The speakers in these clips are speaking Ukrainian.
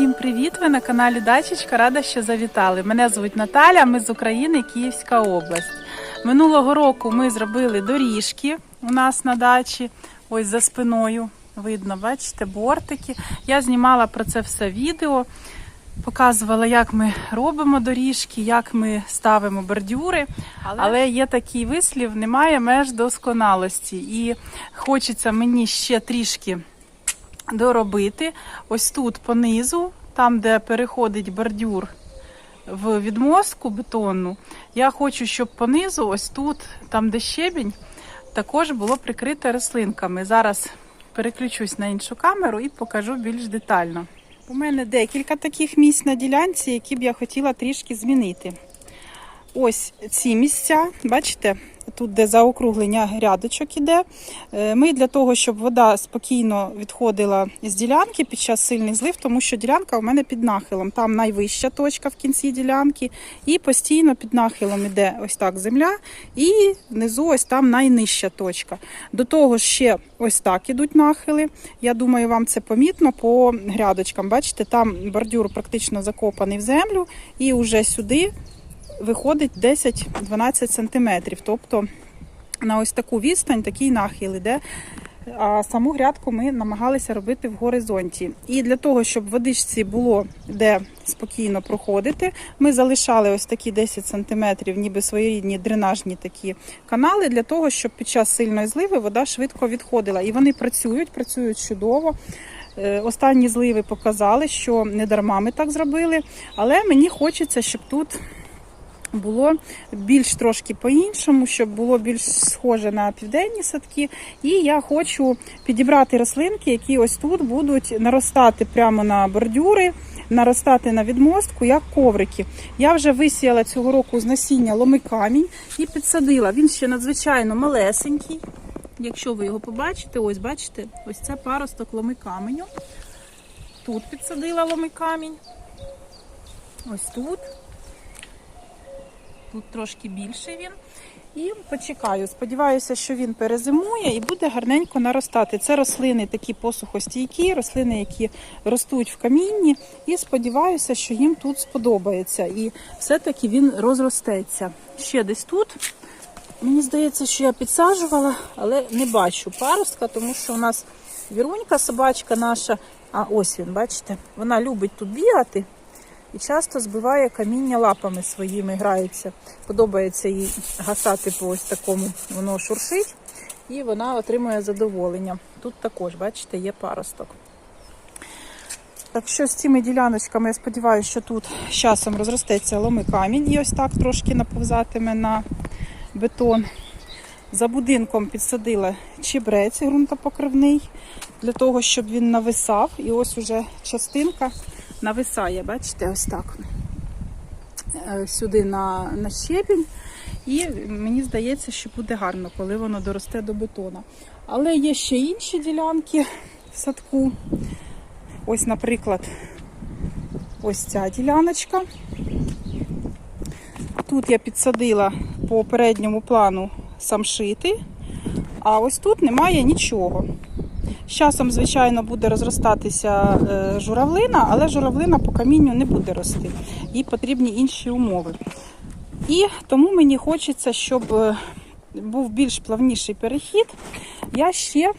Всім привіт! Ви на каналі Дачечка. Рада, що завітали. Мене звуть Наталя. Ми з України, Київська область. Минулого року ми зробили доріжки у нас на дачі. Ось за спиною видно, бачите, бортики. Я знімала про це все відео. Показувала, як ми робимо доріжки, як ми ставимо бордюри. Але є такий вислів: немає меж досконалості. І хочеться мені ще трішки доробити. Ось тут понизу, там, де переходить бордюр в відмостку бетонну, я хочу, щоб понизу, ось тут, там, де щебінь, також було прикрите рослинками. Зараз переключусь на іншу камеру і покажу більш детально. У мене декілька таких місць на ділянці, які б я хотіла трішки змінити. Ось ці місця, бачите, тут де заокруглення грядочок іде. Е, Ми для того, щоб вода спокійно відходила з ділянки під час сильних злив, тому що ділянка у мене під нахилом. Там найвища точка в кінці ділянки, і постійно під нахилом іде ось так земля, і внизу ось там найнижча точка. До того ж ще ось так ідуть нахили. Я думаю, вам це помітно по грядочкам. Бачите, там бордюр практично закопаний в землю, і вже сюди виходить 10-12 сантиметрів. Тобто на ось таку відстань такий нахил іде. А саму грядку ми намагалися робити в горизонті. І для того, щоб водичці було де спокійно проходити, ми залишали ось такі 10 сантиметрів, ніби своєрідні дренажні такі канали, для того, щоб під час сильної зливи вода швидко відходила. І вони працюють, працюють чудово. Е, Останні зливи показали, що не дарма ми так зробили, але мені хочеться, щоб тут було більш трошки по-іншому, щоб було більш схоже на південні садки. І я хочу підібрати рослинки, які ось тут будуть наростати прямо на бордюри, наростати на відмостку, як коврики. Я вже висіяла цього року з насіння ломикамінь і підсадила. Він ще надзвичайно малесенький. Якщо ви його побачите, ось бачите, ось це паросток ломикаменю. Тут підсадила ломикамінь. Ось тут. Тут трошки більший він. І почекаю. Сподіваюся, що він перезимує і буде гарненько наростати. Це рослини такі посухостійкі, рослини, які ростуть в камінні. І сподіваюся, що їм тут сподобається. І все-таки він розростеться. Ще десь тут. Мені здається, що я підсаджувала, але не бачу паростка, тому що у нас вірунька, собачка наша. А ось він, бачите, вона любить тут бігати і часто збиває каміння лапами своїми, грається. Подобається їй гасати по ось такому, воно шуршить, і вона отримує задоволення. Тут також, бачите, є паросток. Так що з цими діляночками, я сподіваюся, що тут з часом розростеться ломи камінь і ось так трошки наповзатиме на бетон. За будинком підсадила чебрець ґрунтопокривний, для того, щоб він нависав. І ось уже частинка нависає, бачите, ось так. Е, Сюди на, на щебінь. І мені здається, що буде гарно, коли воно доросте до бетона. Але є ще інші ділянки в садку. Ось, наприклад, ось ця діляночка. Тут я підсадила по передньому плану самшити, а ось тут немає нічого. З часом, звичайно, буде розростатися е, журавлина, але журавлина по камінню не буде рости. Їй потрібні інші умови. І тому мені хочеться, щоб е, був більш плавніший перехід. Я ще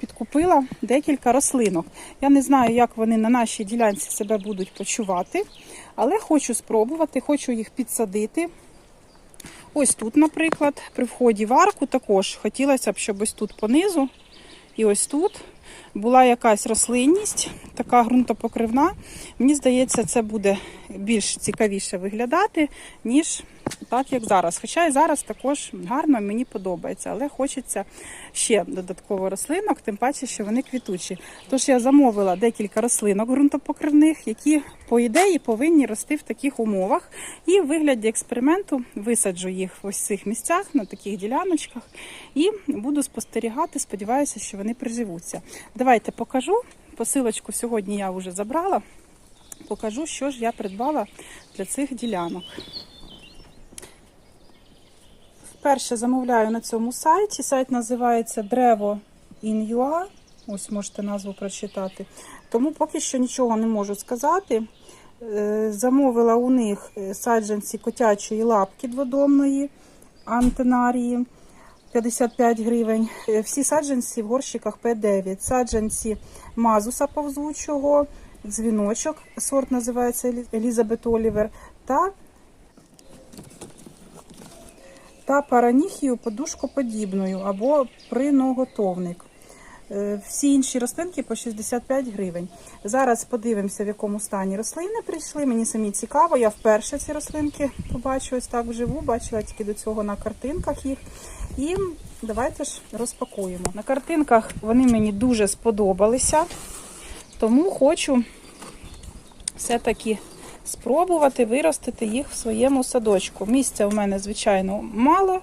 підкупила декілька рослинок. Я не знаю, як вони на нашій ділянці себе будуть почувати, але хочу спробувати, хочу їх підсадити. Ось тут, наприклад, при вході в арку також хотілося б, щоб ось тут понизу і ось тут була якась рослинність, така ґрунтопокривна. Мені здається, це буде більш цікавіше виглядати, ніж так, як зараз. Хоча і зараз також гарно мені подобається, але хочеться ще додатково рослинок, тим паче, що вони квітучі. Тож я замовила декілька рослинок ґрунтопокривних, які, по ідеї, повинні рости в таких умовах. І в вигляді експерименту висаджу їх в ось цих місцях, на таких діляночках, і буду спостерігати. Сподіваюся, що вони приживуться. Давайте покажу. Посилочку сьогодні я вже забрала. Покажу, що ж я придбала для цих ділянок. Вперше замовляю на цьому сайті. Сайт називається Древо In.ua. Ось можете назву прочитати. Тому поки що нічого не можу сказати. Е, Замовила у них е, саджанці котячої лапки дводомної антенарії 55 гривень. Е, Всі саджанці в горщиках П9. Саджанці мазуса повзучого, дзвіночок, сорт називається Елізабет Олівер, та, та параніхію подушкоподібною або приноготовник. Е, Всі інші рослинки по 65 гривень. Зараз подивимося, в якому стані рослини прийшли. Мені самі цікаво. Я вперше ці рослинки побачу ось так вживу. Бачила тільки до цього на картинках їх. І давайте ж розпакуємо. На картинках вони мені дуже сподобалися, тому хочу все-таки спробувати виростити їх в своєму садочку. Місця в мене, звичайно, мало.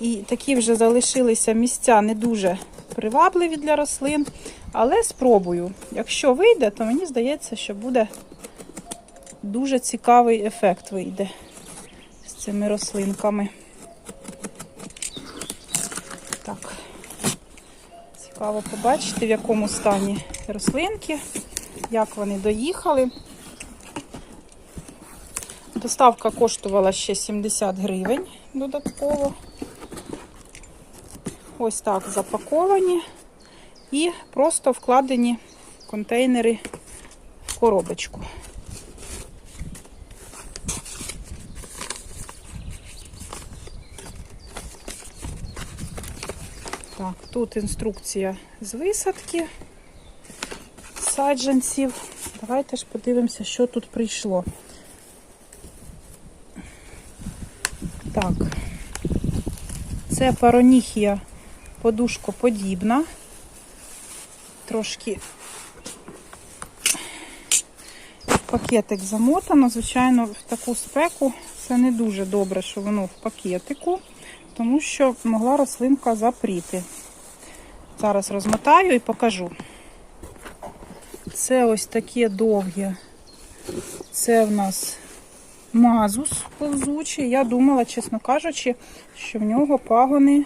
І такі вже залишилися місця не дуже привабливі для рослин. Але спробую. Якщо вийде, то мені здається, що буде дуже цікавий ефект вийде з цими рослинками. Так. Цікаво побачити, в якому стані рослинки, як вони доїхали. Доставка коштувала ще 70 гривень додатково. Ось так запаковані і просто вкладені контейнери в коробочку. Так, тут інструкція з висадки саджанців. Давайте ж подивимося, що тут прийшло. Так, це пароніхія подушкоподібна. Трошки пакетик замотано. Звичайно, в таку спеку це не дуже добре, що воно в пакетику, тому що могла рослинка запріти. Зараз розмотаю і покажу. Це ось таке довге. Це в нас мазус повзучий. Я думала, чесно кажучи, що в нього пагони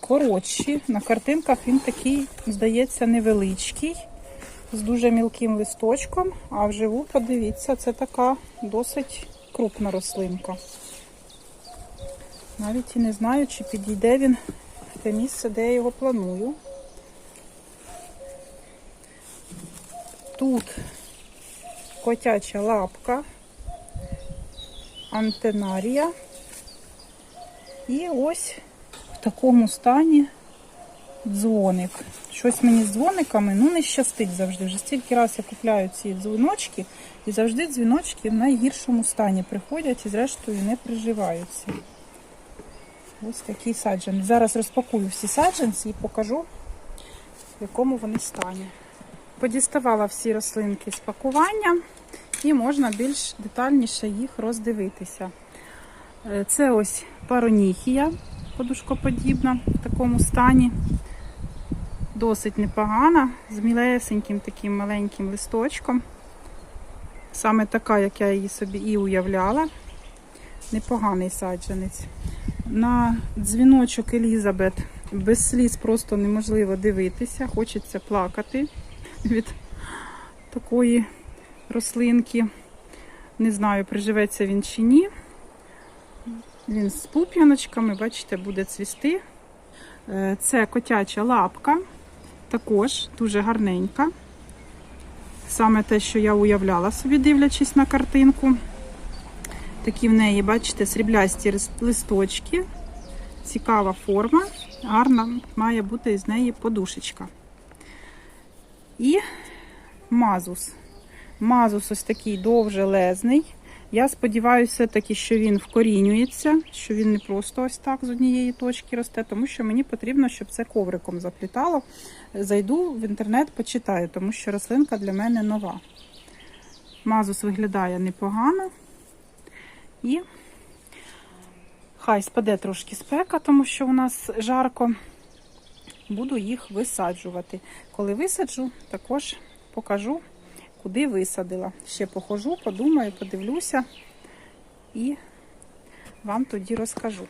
коротші. На картинках він такий, здається, невеличкий, з дуже мілким листочком. А вживу, подивіться, це така досить крупна рослинка. Навіть і не знаю, чи підійде він в те місце, де я його планую. Тут котяча лапка, антенарія. І ось в такому стані дзвоник. Щось мені з дзвониками ну не щастить завжди. Вже стільки раз я купляю ці дзвіночки, і завжди дзвіночки в найгіршому стані приходять і зрештою не приживаються. Ось такий саджанець. Зараз розпакую всі саджанці і покажу, в якому вони стані. Подіставала всі рослинки з пакування і можна більш детальніше їх роздивитися. Е, Це ось пароніхія подушкоподібна в такому стані. Досить непогана, з мілесеньким таким маленьким листочком. Саме така, як я її собі і уявляла. Непоганий саджанець. На дзвіночок Елізабет без сліз просто неможливо дивитися, хочеться плакати від такої рослинки. Не знаю, приживеться він чи ні. Він з пуп'яночками, бачите, буде цвісти. Е, Це котяча лапка, також дуже гарненька. Саме те, що я уявляла собі, дивлячись на картинку. Такі в неї, бачите, сріблясті листочки. Цікава форма, гарна має бути із неї подушечка. І мазус. Мазус ось такий довжелезний. Я сподіваюся, все-таки, що він вкорінюється, що він не просто ось так з однієї точки росте, тому що мені потрібно, щоб це ковриком заплітало. Зайду в інтернет, почитаю, тому що рослинка для мене нова. Мазус виглядає непогано. І хай спаде трошки спека, тому що у нас жарко. Буду їх висаджувати. Коли висаджу, також покажу, куди висадила. Ще похожу, подумаю, подивлюся і вам тоді розкажу.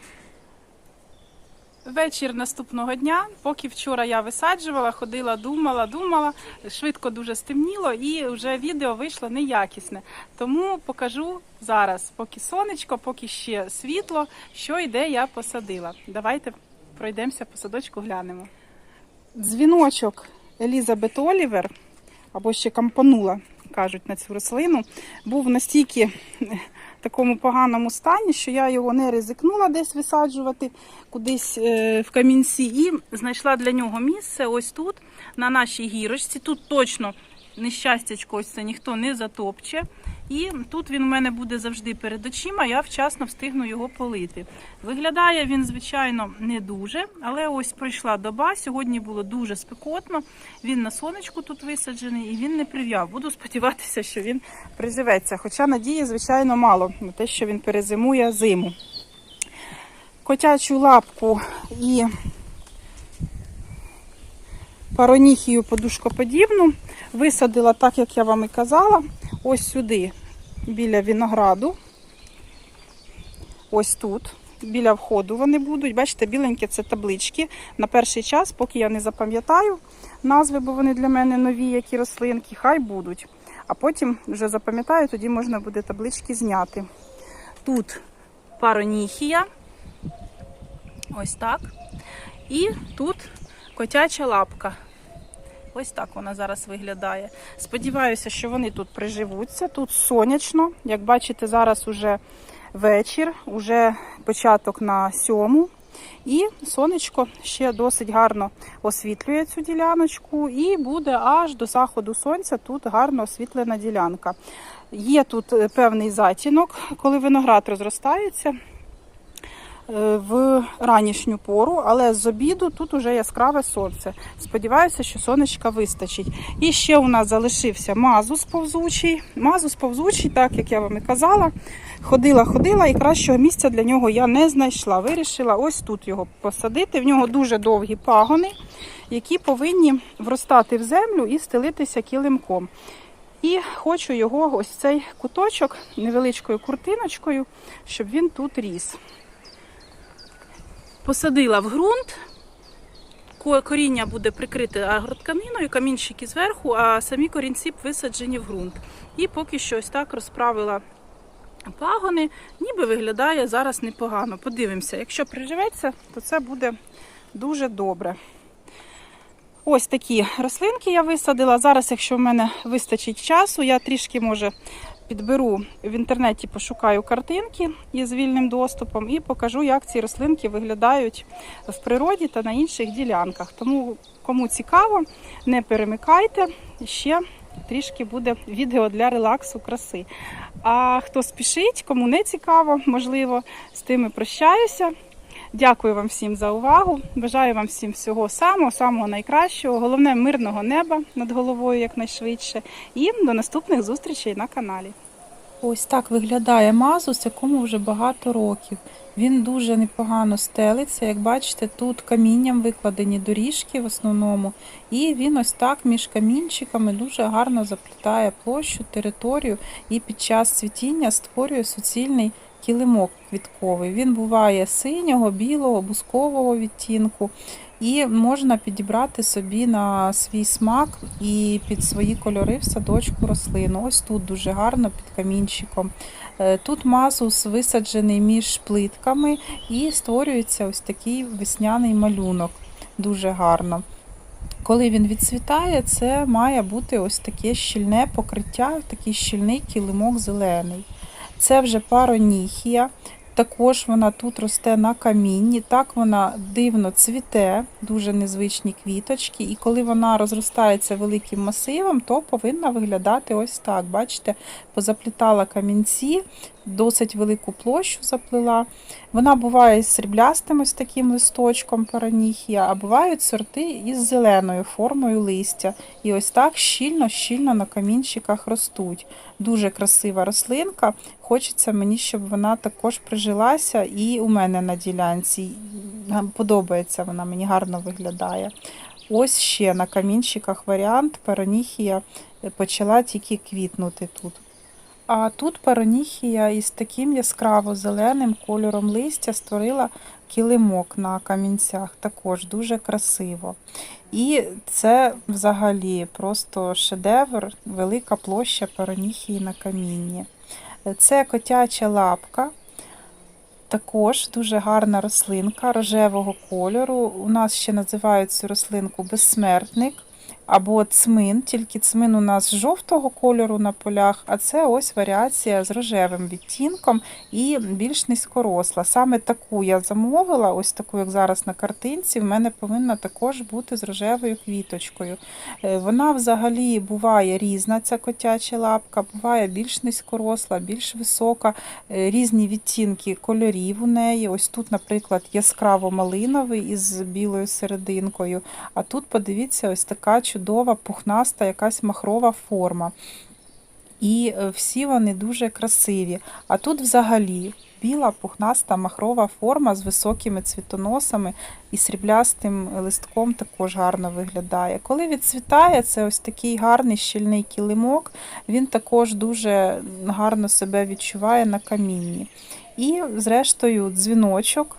Вечір наступного дня, поки вчора я висаджувала, ходила, думала, думала, швидко дуже стемніло і вже відео вийшло неякісне. Тому покажу зараз, поки сонечко, поки ще світло, що і де я посадила. Давайте пройдемося по садочку, глянемо. Дзвіночок Елізабет Олівер, або ще кампанула, кажуть на цю рослину, був настільки такому поганому стані, що я його не ризикнула десь висаджувати кудись е, в камінці і знайшла для нього місце ось тут, на нашій гірочці. Тут точно нещастячко ось це ніхто не затопче. І тут він у мене буде завжди перед очима, я вчасно встигну його полити. Виглядає він, звичайно, не дуже, але ось пройшла доба. Сьогодні було дуже спекотно. Він на сонечку тут висаджений і він не прив'яв. Буду сподіватися, що він приживеться. Хоча надії, звичайно, мало на те, що він перезимує зиму. Котячу лапку і пароніхію подушкоподібну висадила так, як я вам і казала, ось сюди, біля винограду. Ось тут, біля входу вони будуть. Бачите, біленькі це таблички. На перший час, поки я не запам'ятаю назви, бо вони для мене нові, які рослинки, хай будуть. А потім вже запам'ятаю, тоді можна буде таблички зняти. Тут пароніхія. Ось так. І тут котяча лапка. Ось так вона зараз виглядає. Сподіваюся, що вони тут приживуться. Тут сонячно. Як бачите, зараз уже вечір, уже початок на сьому. І сонечко ще досить гарно освітлює цю діляночку, і буде аж до заходу сонця тут гарно освітлена ділянка. Є тут е, певний затінок, коли виноград розростається в ранішню пору, але з обіду тут уже яскраве сонце. Сподіваюся, що сонечка вистачить. І ще у нас залишився мазус повзучий. Мазус повзучий, так як я вам і казала. Ходила, ходила, і кращого місця для нього я не знайшла. Вирішила ось тут його посадити. В нього дуже довгі пагони, які повинні вростати в землю і стелитися килимком. І хочу його ось цей куточок невеличкою куртиночкою, щоб він тут ріс. Посадила в ґрунт. Коріння буде прикрите агротканиною, камінчики зверху, а самі корінці висаджені в ґрунт. І поки що ось так розправила пагони, ніби виглядає зараз непогано. Подивимося, якщо приживеться, то це буде дуже добре. Ось такі рослинки я висадила. Зараз, якщо в мене вистачить часу, я трішки може підберу в інтернеті, пошукаю картинки із вільним доступом і покажу, як ці рослинки виглядають в природі та на інших ділянках. Тому, кому цікаво, не перемикайте. Ще трішки буде відео для релаксу краси. А хто спішить, кому не цікаво, можливо, з тими прощаюся. Дякую вам всім за увагу. Бажаю вам всім всього самого, самого найкращого. Головне мирного неба над головою якнайшвидше. І до наступних зустрічей на каналі. Ось так виглядає мазус, якому вже багато років. Він дуже непогано стелиться. Як бачите, тут камінням викладені доріжки в основному, і він ось так між камінчиками дуже гарно заплітає площу, територію і під час цвітіння створює суцільний килимок квітковий. Він буває синього, білого, бускового відтінку. І можна підібрати собі на свій смак і під свої кольори в садочку рослину. Ось тут дуже гарно під камінчиком. Е, Тут мазус висаджений між плитками і створюється ось такий весняний малюнок. Дуже гарно. Коли він відцвітає, це має бути ось таке щільне покриття, такий щільний килимок зелений. Це вже пароніхія. Також вона тут росте на камінні. Так вона дивно цвіте, дуже незвичні квіточки. І коли вона розростається великим масивом, то повинна виглядати ось так. Бачите, позаплітала камінці, досить велику площу заплила. Вона буває з сріблястим ось таким листочком параніхія, а бувають сорти із зеленою формою листя. І ось так щільно-щільно на камінчиках ростуть. Дуже красива рослинка. Хочеться мені, щоб вона також прижилася і у мене на ділянці. Подобається вона, мені гарно виглядає. Ось ще на камінчиках варіант параніхія почала тільки квітнути тут. А тут пароніхія із таким яскраво зеленим кольором листя створила килимок на камінцях. Також дуже красиво. І це взагалі просто шедевр, велика площа пароніхії на камінні. Це котяча лапка. Також дуже гарна рослинка рожевого кольору. У нас ще називають цю рослинку безсмертник або цмин, тільки цмин у нас жовтого кольору на полях, а це ось варіація з рожевим відтінком і більш низькоросла. Саме таку я замовила, ось таку, як зараз на картинці, в мене повинна також бути з рожевою квіточкою. Е, Вона взагалі буває різна, ця котяча лапка, буває більш низькоросла, більш висока, е, різні відтінки кольорів у неї. Ось тут, наприклад, яскраво малиновий із білою серединкою. А тут, подивіться, ось така чудова, пухнаста, якась махрова форма. І е, всі вони дуже красиві. А тут взагалі біла, пухнаста, махрова форма з високими цвітоносами і сріблястим листком також гарно виглядає. Коли відцвітає, це ось такий гарний щільний килимок, він також дуже гарно себе відчуває на камінні. І, зрештою, дзвіночок.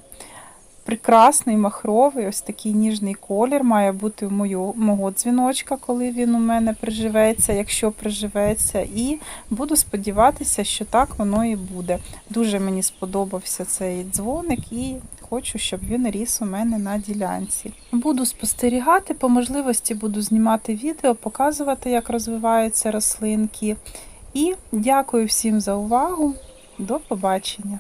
Прекрасний махровий, ось такий ніжний колір має бути в мою, мого дзвіночка, коли він у мене приживеться, якщо приживеться. І буду сподіватися, що так воно і буде. Дуже мені сподобався цей дзвоник і хочу, щоб він ріс у мене на ділянці. Буду спостерігати, по можливості буду знімати відео, показувати, як розвиваються рослинки. І дякую всім за увагу. До побачення!